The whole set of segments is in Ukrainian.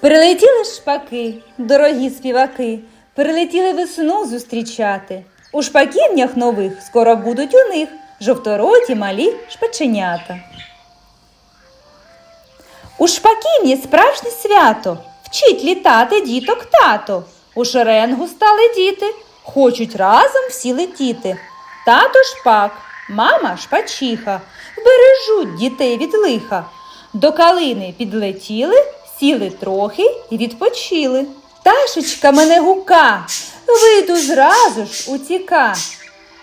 Прилетіли шпаки, дорогі співаки, прилетіли весну зустрічати. У шпаківнях нових скоро будуть у них жовтороті малі шпаченята. У шпаківні справжнє свято, вчить літати діток тато. У шеренгу стали діти, хочуть разом всі летіти. Тато шпак, мама шпачиха, бережуть дітей від лиха. До калини підлетіли, сіли трохи і відпочили. Ташечка мене гука, вийду зразу ж утіка.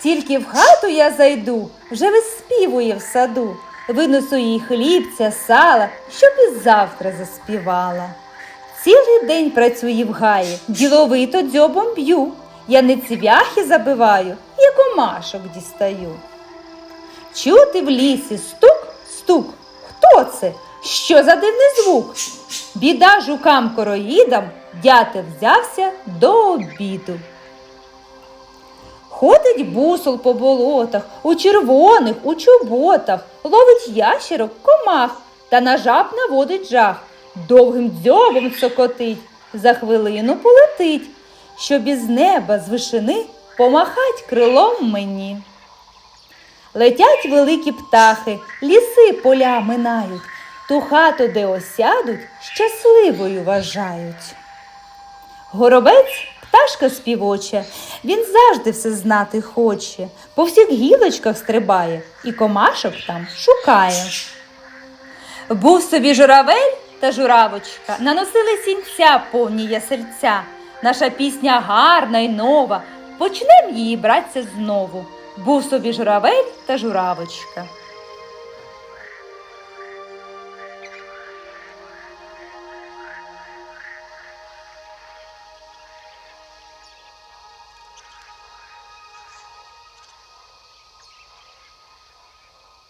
Тільки в хату я зайду, вже виспівує в саду. Винесу їй хлібця, сала, щоб і завтра заспівала. Цілий день працює в гаї, діловито дзьобом б'ю. Я не цвяхи забиваю, я комашок дістаю. Чути в лісі стук, стук. Хто це? Що за дивний звук? Біда жукам короїдам, дятел взявся до обіду. Ходить бусол по болотах, у червоних, у чоботах, ловить ящерок, комах та на жаб наводить жах, довгим дзьобом сокотить, за хвилину полетить, щоб із неба з вишини помахать крилом мені. Летять великі птахи, ліси поля минають, ту хату, де осядуть, щасливою вважають. Горобець пташка співоча, він завжди все знати хоче, по всіх гілочках стрибає і комашок там шукає. Був собі журавель та журавочка, наносили сінця повні ясерця. Наша пісня гарна й нова, почнем її братися знову. Був собі журавель та журавочка.